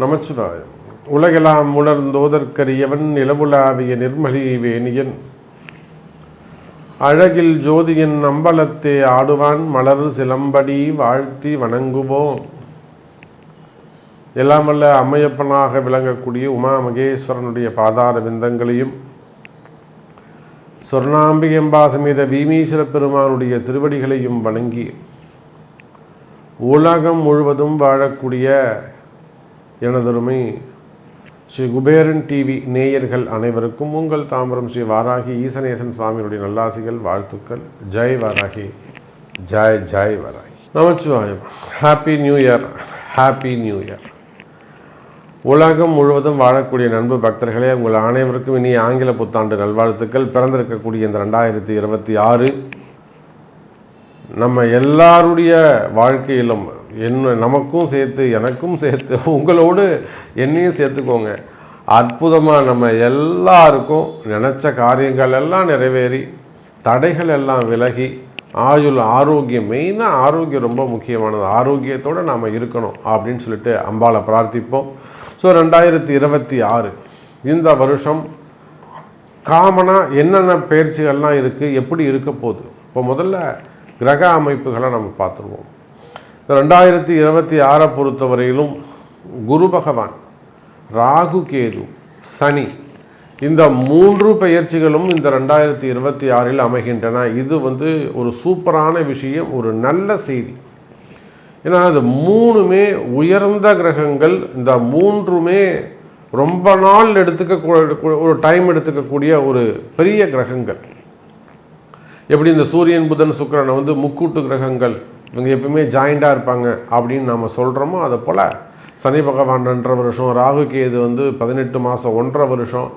நமச்சிவாயம். உலகெல்லாம் உணர்ந்தோதற்கரியவன் நிலவுலாவிய நிர்மலி வேணியன். அழகில் ஜோதியின் அம்பலத்தே ஆடுவான் மலர் சிலம்படி வாழ்த்தி வணங்குவோம். எல்லாம் அம்மையப்பனாக விளங்கக்கூடிய உமா மகேஸ்வரனுடைய பாதார விந்தங்களையும் சொர்ணாம்பிகம்பா சமேத பீமீஸ்வர பெருமானுடைய திருவடிகளையும் வணங்கி உலகம் முழுவதும் வாழக்கூடிய எனதருமை ஸ்ரீ குபேரன் டிவி நேயர்கள் அனைவருக்கும் உங்கள் தாம்பரம் ஸ்ரீ வாராகி ஈசனேசன் சுவாமியுடைய நல்லாசிகள் வாழ்த்துக்கள். ஜெய் வாராகி. ஜெய் ஜெய் Varahi. Namachivayam. Happy new year happy new year உலகம் முழுவதும் வாழக்கூடிய நண்பு பக்தர்களே உங்கள் அனைவருக்கும் இனி ஆங்கில புத்தாண்டு நல்வாழ்த்துக்கள். பிறந்திருக்கக்கூடிய இந்த ரெண்டாயிரத்தி இருபத்தி ஆறு நம்ம எல்லாருடைய வாழ்க்கையிலும் என்ன நமக்கும் சேர்த்து எனக்கும் சேர்த்து உங்களோடு என்னையும் சேர்த்துக்கோங்க. அற்புதமாக நம்ம எல்லாருக்கும் நினச்ச காரியங்கள் எல்லாம் நிறைவேறி தடைகள் எல்லாம் விலகி ஆயுள் ஆரோக்கியம் மெயினாக ஆரோக்கியம் ரொம்ப முக்கியமானது. ஆரோக்கியத்தோடு நாம் இருக்கணும் அப்படின்னு சொல்லிட்டு அம்பாளை பிரார்த்திப்போம். ஸோ ரெண்டாயிரத்தி இருபத்தி ஆறு இந்த வருஷம் காமனாக என்னென்ன பயிற்சிகள்லாம் இருக்குது எப்படி இருக்க போகுது? இப்போ முதல்ல கிரக அமைப்புகளை நம்ம பார்த்துருவோம். ரெண்டாயிரத்தி இருபத்தி ஆறை பொறுத்தவரையிலும் குரு பகவான் ராகு கேது சனி இந்த மூன்று பெயர்ச்சிகளும் இந்த ரெண்டாயிரத்தி இருபத்தி ஆறில் அமைகின்றன. இது வந்து ஒரு சூப்பரான விஷயம் ஒரு நல்ல செய்தி. ஏன்னா அது மூணுமே உயர்ந்த கிரகங்கள். இந்த மூன்றுமே ரொம்ப நாள் எடுத்துக்க ஒரு டைம் எடுத்துக்கக்கூடிய ஒரு பெரிய கிரகங்கள். எப்படி இந்த சூரியன் புதன் சுக்கிரனை வந்து முக்கூட்டு கிரகங்கள் இவங்க எப்பவுமே ஜாயிண்டாக இருப்பாங்க அப்படின்னு நம்ம சொல்கிறோமோ அதை போல் சனி பகவான் ரெண்டரை வருஷம் ராகு கேது வந்து பதினெட்டு மாதம் ஒன்றரை வருஷம்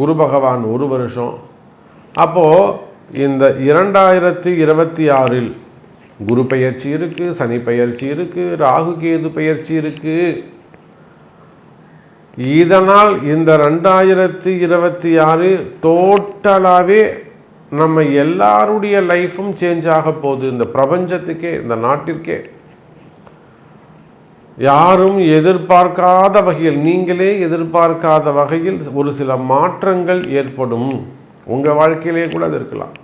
குரு பகவான் ஒரு வருஷம். அப்போது இந்த இரண்டாயிரத்தி இருபத்தி ஆறில் குரு பெயர்ச்சி இருக்குது சனி பெயர்ச்சி இருக்குது ராகு கேது பெயர்ச்சி இருக்குது இதனால் இந்த ரெண்டாயிரத்தி இருபத்தி ஆறு டோட்டலாகவே நம்ம எல்லாருடைய லைஃப்பும் சேஞ்ச் ஆக போகுது. இந்த பிரபஞ்சத்துக்கே இந்த நாட்டிற்கே. யாரும் எதிர்பார்க்காத வகையில் நீங்களே எதிர்பார்க்காத வகையில் ஒரு சில மாற்றங்கள் ஏற்படும். உங்கள் வாழ்க்கையிலே கூட அது இருக்கலாம்.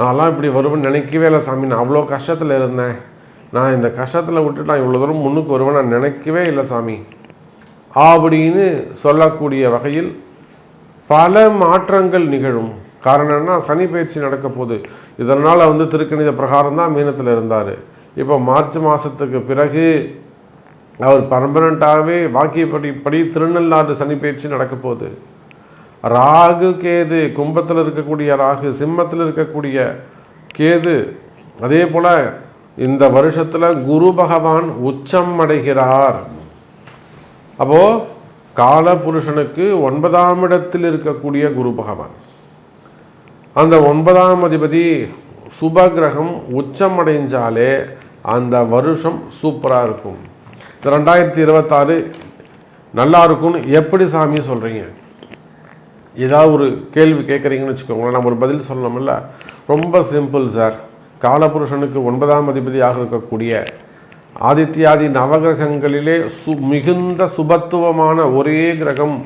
நான்லாம் இப்படி வருவேன் நினைக்கவே இல்லை சாமி. நான் அவ்வளோ கஷ்டத்தில் இருந்தேன். நான் இந்த கஷ்டத்தில் விட்டு நான் இவ்வளோ தூரம் முன்னுக்கு வருவேன் நான் நினைக்கவே இல்லை சாமி. அப்படின்னு சொல்லக்கூடிய வகையில் பல மாற்றங்கள் நிகழும். காரணம் சனி பயிற்சி நடக்க போகுது. இதனால் வந்து திருக்கணித பிரகாரம் தான் மீனத்தில் இருந்தார். இப்போ மார்ச் மாதத்துக்கு பிறகு அவர் பர்மனண்ட்டாகவே வாக்கியப்படி படி திருநள்ளாறு சனி பயிற்சி நடக்க போகுது. ராகு கேது கும்பத்தில் இருக்கக்கூடிய ராகு சிம்மத்தில் இருக்கக்கூடிய கேது அதே போல் இந்த வருஷத்தில் குரு பகவான் உச்சம் அடைகிறார். அப்போது கால புருஷனுக்கு ஒன்பதாம் இடத்தில் இருக்கக்கூடிய குரு பகவான். அந்த ஒன்பதாம் அதிபதி சுப கிரகம் உச்சம் அடைஞ்சாலே அந்த வருஷம் சூப்பராக இருக்கும். இந்த ரெண்டாயிரத்தி இருபத்தாறு நல்லா இருக்கும்னு எப்படி சாமி சொல்கிறீங்க ஏதாவது ஒரு கேள்வி கேட்குறீங்கன்னு வச்சுக்கோங்களேன் நம்ம ஒரு பதில் சொல்லணும்ல ரொம்ப சிம்பிள் சார் காலபுருஷனுக்கு ஒன்பதாம் அதிபதியாக இருக்கக்கூடிய ஆதித்யாதி நவகிரகங்களிலே சு மிகுந்த சுபத்துவமான ஒரே கிரகம்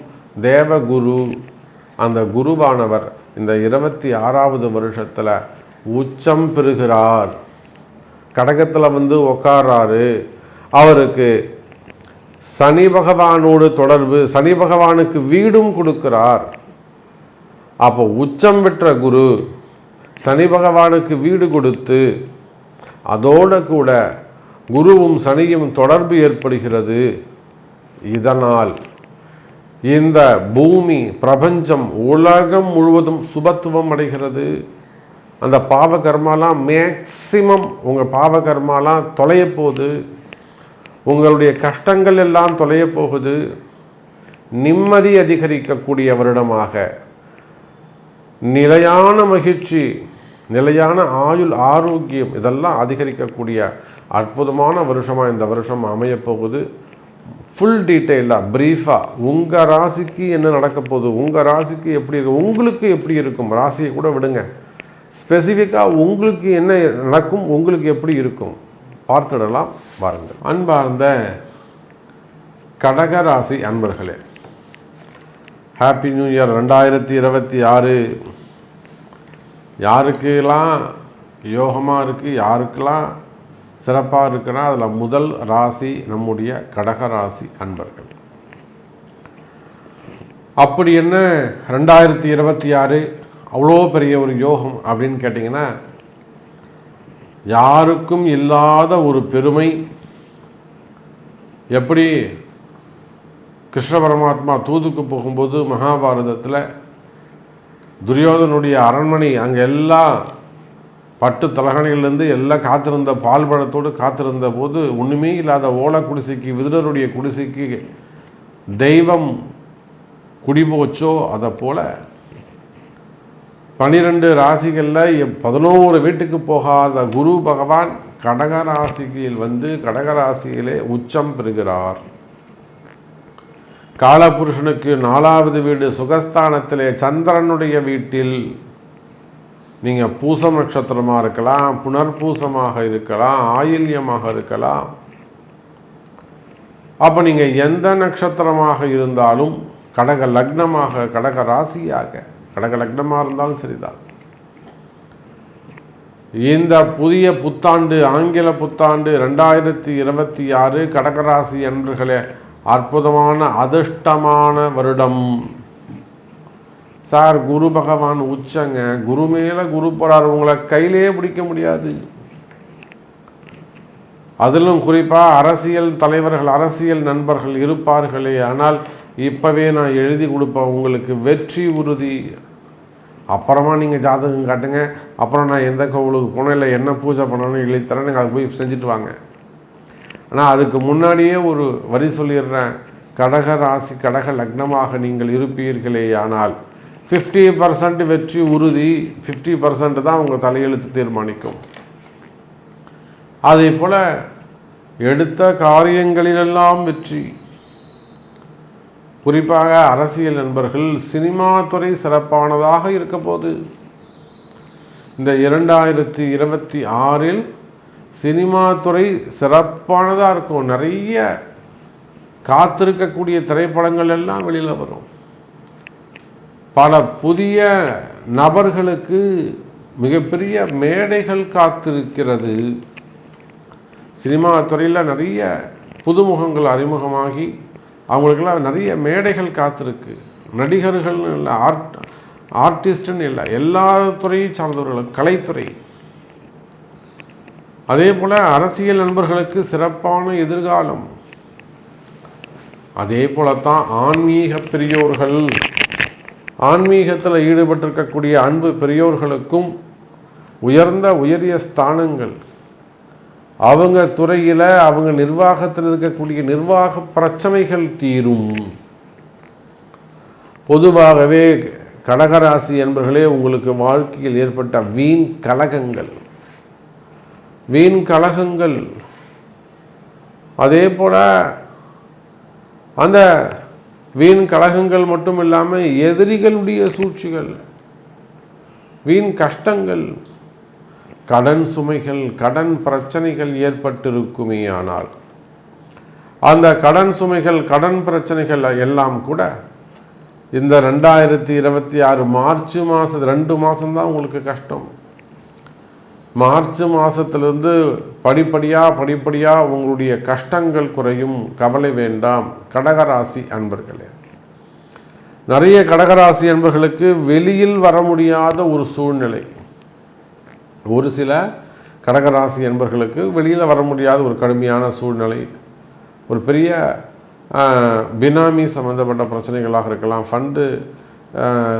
தேவகுரு. அந்த குருவானவர் இந்த இருபத்தி ஆறாவது வருஷத்தில் உச்சம் பெறுகிறார். கடகத்தில் வந்து உக்காராரு அவருக்கு சனி பகவானோடு தொடர்பு சனி பகவானுக்கு வீடும் கொடுக்கிறார். அப்போ உச்சம் பெற்ற குரு சனி பகவானுக்கு வீடு கொடுத்து அதோடு கூட குருவும் சனியும் தொடர்பு ஏற்படுகிறது. இதனால் இந்த பூமி பிரபஞ்சம் உலகம் முழுவதும் சுபத்துவம் அடைகிறது. அந்த பாவ கர்மாலாம் மேக்சிமம் உங்கள் பாவ கர்மாலாம் தொலைய போகுது. உங்களுடைய கஷ்டங்கள் எல்லாம் தொலைய போகுது. நிம்மதி அதிகரிக்கக்கூடிய வருடமாக நிலையான மகிழ்ச்சி நிலையான ஆயுள் ஆரோக்கியம் இதெல்லாம் அதிகரிக்கக்கூடிய அற்புதமான வருஷமாக இந்த வருஷம் அமையப்போகுது ஃபுல் டீட்டெயிலாக ப்ரீஃபாக உங்கள் ராசிக்கு என்ன நடக்க போகுது? உங்கள் ராசிக்கு எப்படி இருக்கும் உங்களுக்கு எப்படி இருக்கும்? ராசியை கூட விடுங்க. ஸ்பெசிஃபிக்காக உங்களுக்கு என்ன நடக்கும்? உங்களுக்கு எப்படி இருக்கும்? பார்த்துடலாம் பாருங்கள். அன்பார்ந்த கடகராசி அன்பர்களே ஹாப்பி நியூ இயர் ரெண்டாயிரத்தி இருபத்தி ஆறு. யாருக்கெல்லாம் யோகமாக இருக்குது யாருக்கெல்லாம் சிறப்பாக இருக்குன்னா அதில் முதல் ராசி நம்முடைய கடக ராசி அன்பர்கள். அப்படி என்ன ரெண்டாயிரத்தி இருபத்தி ஆறு அவ்வளோ பெரிய ஒரு யோகம் அப்படின்னு கேட்டிங்கன்னா யாருக்கும் இல்லாத ஒரு பெருமை. எப்படி? கிருஷ்ண பரமாத்மா தூதுக்கு போகும்போது மகாபாரதத்தில் துரியோதனுடைய அரண்மனை அங்கே எல்லாம் பட்டு தலகணைகள்லேருந்து எல்லாம் காத்திருந்த பால் பழத்தோடு காத்திருந்த போது ஒன்றுமே இல்லாத ஓலை குடிசைக்கு விதுரருடைய குடிசைக்கு தெய்வம் குடிபோச்சோ அதை போல் பனிரெண்டு ராசிகளில் பதினோரு வீட்டுக்கு போகாத குரு பகவான் கடகராசியில் வந்து கடகராசியிலே உச்சம் பெறுகிறார். காலபுருஷனுக்கு நாலாவது வீடு சுகஸ்தானத்திலே சந்திரனுடைய வீட்டில் நீங்கள் பூசம் நட்சத்திரமாக இருக்கலாம் புனர்பூசமாக இருக்கலாம் ஆயில்யமாக இருக்கலாம். அப்போ நீங்கள் எந்த நட்சத்திரமாக இருந்தாலும் கடக லக்னமாக கடக ராசியாக கடக லக்னமாக இருந்தாலும் சரிதான். இந்த புதிய புத்தாண்டு ஆங்கில புத்தாண்டு ரெண்டாயிரத்தி இருபத்தி ஆறு கடகராசி அன்பர்களே அற்புதமான அதிர்ஷ்டமான வருடம். சார் குரு பகவான் உச்சங்க. குரு மேலே குரு போகிறார் உங்களை கையிலே பிடிக்க முடியாது. அதிலும் குறிப்பாக அரசியல் தலைவர்கள் அரசியல் நண்பர்கள் இருப்பார்களே. ஆனால் இப்போவே நான் எழுதி கொடுப்பேன் உங்களுக்கு வெற்றி உறுதி. அப்புறமா நீங்கள் ஜாதகம் காட்டுங்க. அப்புறம் நான் எந்த கோவிலுக்கு போனேன் இல்லை என்ன பூஜை பண்ணணும்னு எழுதி தரேன் நீங்கள் அதை போய் செஞ்சுட்டு வாங்க. ஆனால் அதுக்கு முன்னாடியே ஒரு வரி சொல்லிடுறேன். கடக ராசி கடக லக்னமாக நீங்கள் இருப்பீர்களே ஆனால் ஃபிஃப்டி பர்சன்ட் வெற்றி உறுதி ஃபிஃப்டி பர்சன்ட் தான் உங்கள் தலையெழுத்து தீர்மானிக்கும். அதே போல் எடுத்த காரியங்களிலெல்லாம் வெற்றி. குறிப்பாக அரசியல் நண்பர்கள் சினிமா துறை சிறப்பானதாக இருக்க போது இந்த இரண்டாயிரத்தி இருபத்தி ஆறில் சினிமா துறை சிறப்பானதாக இருக்கும். நிறைய காத்திருக்கக்கூடிய திரைப்படங்கள் எல்லாம் வெளியில் வரும். பல புதிய நபர்களுக்கு மிகப்பெரிய மேடைகள் காத்திருக்கிறது. சினிமா துறையில் நிறைய புதுமுகங்கள் அறிமுகமாகி அவங்களுக்கெல்லாம் நிறைய மேடைகள் காத்திருக்கு. நடிகர்கள்னு இல்லை ஆர்ட் ஆர்டிஸ்ட்டுன்னு இல்லை எல்லா துறையும் சார்ந்தவர்களும் கலைத்துறை. அதே போல் அரசியல் நண்பர்களுக்கு சிறப்பான எதிர்காலம். அதே போலத்தான் ஆன்மீக பெரியோர்கள். ஆன்மீகத்தில் ஈடுபட்டிருக்கக்கூடிய அன்பு பெரியோர்களுக்கும் உயர்ந்த உயரிய ஸ்தானங்கள். அவங்க துறையில் அவங்க நிர்வாகத்தில் இருக்கக்கூடிய நிர்வாக பிரச்சனைகள் தீரும். பொதுவாகவே கடகராசி என்பர்களே உங்களுக்கு வாழ்க்கையில் ஏற்பட்ட வீண் கலகங்கள். வீண் கலகங்கள். அதே போல் அந்த வீண் கலகங்கள் மட்டும் இல்லாமல் எதிரிகளுடைய சூழ்ச்சிகள் வீண் கஷ்டங்கள் கடன் சுமைகள் கடன் பிரச்சனைகள் ஏற்பட்டிருக்குமே ஆனால் அந்த கடன் சுமைகள் கடன் பிரச்சனைகள் எல்லாம் கூட இந்த ரெண்டாயிரத்தி இருபத்தி ஆறு மார்ச் மாதம் ரெண்டு மாதம்தான் உங்களுக்கு கஷ்டம். மார்ச் மாதத்துலேருந்து படிப்படியாக படிப்படியாக உங்களுடைய கஷ்டங்கள் குறையும். கவலை வேண்டாம். கடகராசி அன்பர்களே. நிறைய கடகராசி அன்பர்களுக்கு வெளியில் வர முடியாத ஒரு சூழ்நிலை. ஒரு சில கடகராசி என்பர்களுக்கு வெளியில் வர முடியாத ஒரு கடுமையான சூழ்நிலை. ஒரு பெரிய பினாமி சம்மந்தப்பட்ட பிரச்சனைகளாக இருக்கலாம். ஃபண்டு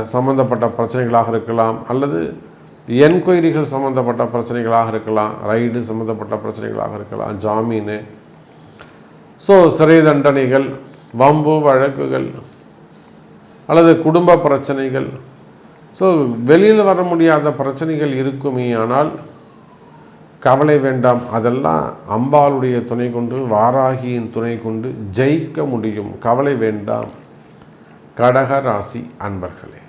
சம்மந்தப்பட்ட பிரச்சனைகளாக இருக்கலாம். அல்லது என்கொயரிகள் சம்மந்தப்பட்ட பிரச்சனைகளாக இருக்கலாம் ரைடு சம்மந்தப்பட்ட பிரச்சனைகளாக இருக்கலாம் ஜாமீனு. ஸோ சிறை தண்டனைகள் வம்பு வழக்குகள் அல்லது குடும்ப பிரச்சனைகள். ஸோ வெளியில் வர முடியாத பிரச்சனைகள் இருக்குமே ஆனால் கவலை வேண்டாம். அதெல்லாம் அம்பாளுடைய துணை கொண்டு வாராகியின் துணை கொண்டு ஜெயிக்க முடியும். கவலை வேண்டாம். கடக ராசி அன்பர்களே.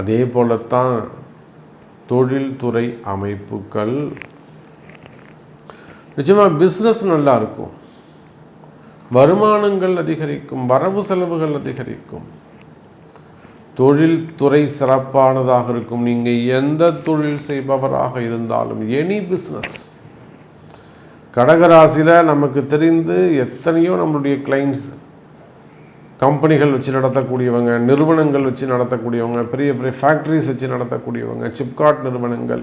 அதே போலத்தான் தொழில்துறை அமைப்புகள். நிச்சயமாக பிஸ்னஸ் நல்லா இருக்கும் வருமானங்கள் அதிகரிக்கும் வரவு செலவுகள் அதிகரிக்கும். தொழில்துறை சிறப்பானதாக இருக்கும். நீங்கள் எந்த தொழில் செய்பவராக இருந்தாலும் எனி பிஸ்னஸ் கடகராசியில் நமக்கு தெரிந்து எத்தனையோ நம்மளுடைய கிளைண்ட்ஸ் கம்பெனிகள் வச்சு நடத்தக்கூடியவங்க நிறுவனங்கள் வச்சு நடத்தக்கூடியவங்க பெரிய பெரிய ஃபேக்ட்ரிஸ் வச்சு நடத்தக்கூடியவங்க சிப்காட் நிறுவனங்கள்.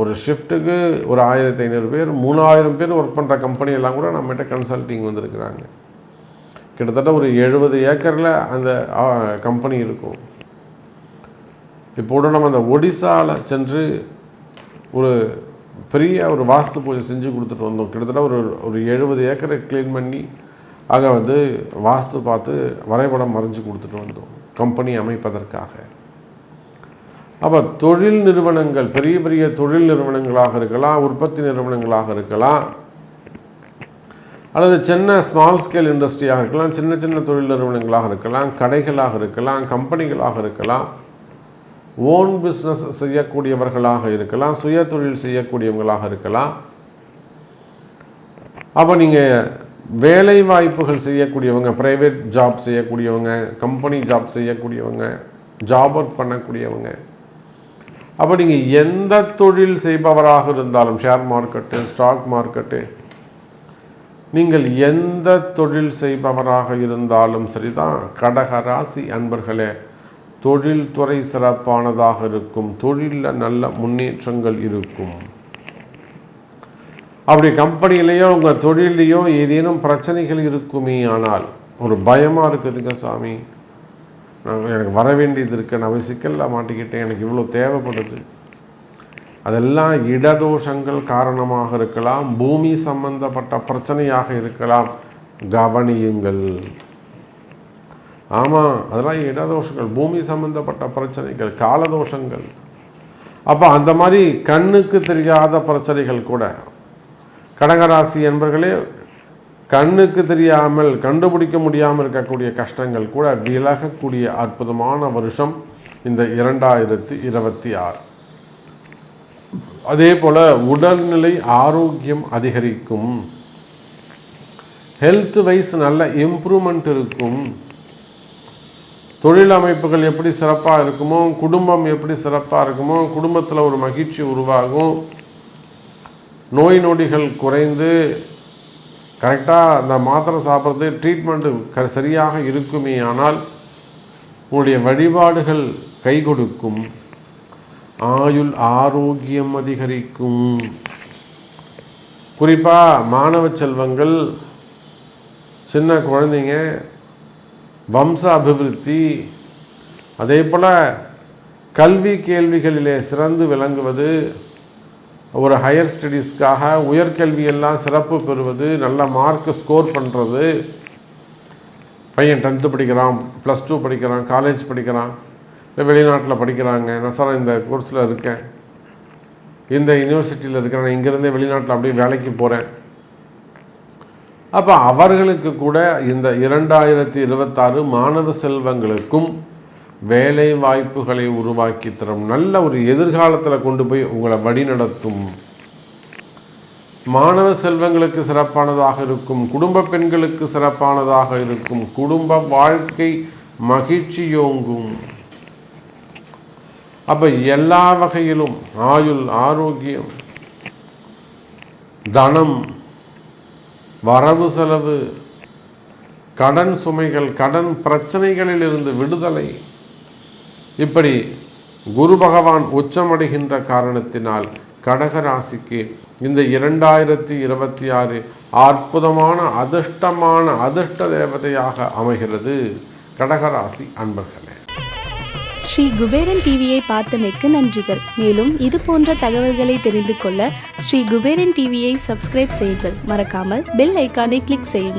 ஒரு ஷிஃப்ட்டுக்கு ஒரு ஆயிரத்தி ஐநூறு பேர் மூணாயிரம் பேர் ஒர்க் பண்ணுற கம்பெனி எல்லாம் கூட நம்மகிட்ட கன்சல்ட்டிங் வந்திருக்கிறாங்க. கிட்டத்தட்ட ஒரு எழுபது ஏக்கரில் அந்த கம்பெனி இருக்கும். இப்போ நம்ம அந்த ஒடிசாவில் சென்று ஒரு பெரிய ஒரு வாஸ்து பூஜை செஞ்சு கொடுத்துட்டு வந்தோம். கிட்டத்தட்ட ஒரு ஒரு எழுபது ஏக்கரை க்ளீன் பண்ணி ஆக வந்து வாஸ்து பார்த்து வரைபடம் மறைஞ்சு கொடுத்துட்டு வந்தோம் கம்பெனி அமைப்பதற்காக. அப்போ தொழில் நிறுவனங்கள் பெரிய பெரிய தொழில் நிறுவனங்களாக இருக்கலாம் உற்பத்தி நிறுவனங்களாக இருக்கலாம் அல்லது சின்ன ஸ்மால் ஸ்கேல் இண்டஸ்ட்ரியாக இருக்கலாம் சின்ன சின்ன தொழில் நிறுவனங்களாக இருக்கலாம் கடைகளாக இருக்கலாம் கம்பெனிகளாக இருக்கலாம் ஓன் பிஸ்னஸ் செய்யக்கூடியவர்களாக இருக்கலாம் சுய தொழில் செய்யக்கூடியவங்களாக இருக்கலாம். அப்போ நீங்கள் வேலை வாய்ப்புகள் செய்யக்கூடியவங்க ப்ரைவேட் ஜாப் செய்யக்கூடியவங்க கம்பெனி ஜாப் செய்யக்கூடியவங்க ஜாப் ஒர்க் பண்ணக்கூடியவங்க. அப்போ நீங்கள் எந்த தொழில் செய்பவராக இருந்தாலும் ஷேர் மார்க்கெட்டு ஸ்டாக் மார்க்கெட்டு நீங்கள் எந்த தொழில் செய்பவராக இருந்தாலும் சரிதான் கடக ராசி அன்பர்களே தொழில்துறை சிறப்பானதாக இருக்கும் தொழிலில் நல்ல முன்னேற்றங்கள் இருக்கும். அப்படி கம்பெனிலேயோ உங்கள் தொழிலையோ ஏதேனும் பிரச்சனைகள் இருக்குமே ஆனால் ஒரு பயமாக இருக்குதுங்க சாமி. நான் எனக்கு வர வேண்டியது இருக்கு நான் சிக்கலில் மாட்டிக்கிட்டேன் எனக்கு இவ்வளோ தேவைப்படுது. அதெல்லாம் இடதோஷங்கள் காரணமாக இருக்கலாம் பூமி சம்பந்தப்பட்ட பிரச்சனையாக இருக்கலாம். கவனியுங்கள். ஆமாம் அதெல்லாம் இடதோஷங்கள் பூமி சம்பந்தப்பட்ட பிரச்சனைகள் காலதோஷங்கள். அப்போ அந்த மாதிரி கண்ணுக்கு தெரியாத பிரச்சனைகள் கூட கடகராசி என்பர்களே கண்ணுக்கு தெரியாமல் கண்டுபிடிக்க முடியாமல் இருக்கக்கூடிய கஷ்டங்கள் கூட விலகக்கூடிய அற்புதமான வருஷம் இந்த இரண்டாயிரத்தி இருபத்தி ஆறு. அதே போல் உடல்நிலை ஆரோக்கியம் அதிகரிக்கும். ஹெல்த் வைஸ் நல்ல இம்ப்ரூவ்மெண்ட் இருக்கும். தொழில் அமைப்புகள் எப்படி சிறப்பாக இருக்குமோ குடும்பம் எப்படி சிறப்பாக இருக்குமோ குடும்பத்தில் ஒரு மகிழ்ச்சி உருவாகும். நோய் நொடிகள் குறைந்து கரெக்டாக அந்த மாத்திரை சாப்பிட்றது ட்ரீட்மெண்ட்டு க சரியாக இருக்குமே ஆனால் உங்களுடைய வழிபாடுகள் கை கொடுக்கும். ஆயுள் ஆரோக்கியம் அதிகரிக்கும். குறிப்பாக மாணவ செல்வங்கள் சின்ன குழந்தைங்க வம்ச அபிவிருத்தி அதே போல் கல்வி கேள்விகளிலே சிறந்து விளங்குவது ஒரு ஹையர் ஸ்டடீஸ்க்காக உயர்கல்வியெல்லாம் சிறப்பு பெறுவது நல்ல மார்க் ஸ்கோர் பண்ணுறது பையன் டென்த்து படிக்கிறான் ப்ளஸ் டூ படிக்கிறான் காலேஜ் படிக்கிறான் இல்லை வெளிநாட்டில் படிக்கிறாங்க நான் சார் இந்த கோர்ஸில் இருக்கேன். இந்த யூனிவர்சிட்டியில் இருக்கிறேன் நான் இங்கேருந்தே வெளிநாட்டில் அப்படியே வேலைக்கு போகிறேன் அப்போ அவர்களுக்கு கூட இந்த இரண்டாயிரத்தி இருபத்தாறு மாணவ செல்வங்களுக்கும் வேலை வாய்ப்புகளை உருவாக்கி தரும் நல்ல ஒரு எதிர்காலத்தில் கொண்டு போய் உங்களை வழிநடத்தும். மாணவ செல்வங்களுக்கு சிறப்பானதாக இருக்கும் குடும்ப பெண்களுக்கு சிறப்பானதாக இருக்கும் குடும்ப வாழ்க்கை மகிழ்ச்சியோங்கும் அப்போ எல்லா வகையிலும் ஆயுள் ஆரோக்கியம் தனம் வரவு செலவு கடன் சுமைகள் கடன் பிரச்சனைகளில் இருந்து விடுதலை இப்படி குரு பகவான் உச்சமடைகின்ற காரணத்தினால் கடகராசிக்கு இந்த இரண்டாயிரத்தி இருபத்தி ஆறு அற்புதமான அதிர்ஷ்டமான அதிர்ஷ்ட தேவதையாக அமைகிறது கடகராசி அன்பர்களே. ஸ்ரீ குபேரன் டிவியை பார்த்தமைக்கு நன்றிகள். மேலும் இது போன்ற தகவல்களை தெரிந்து கொள்ள ஸ்ரீ குபேரன் டிவியை சப்ஸ்கிரைப் செய்யுங்கள். மறக்காமல் பெல் ஐக்கானை கிளிக் செய்யுங்கள்.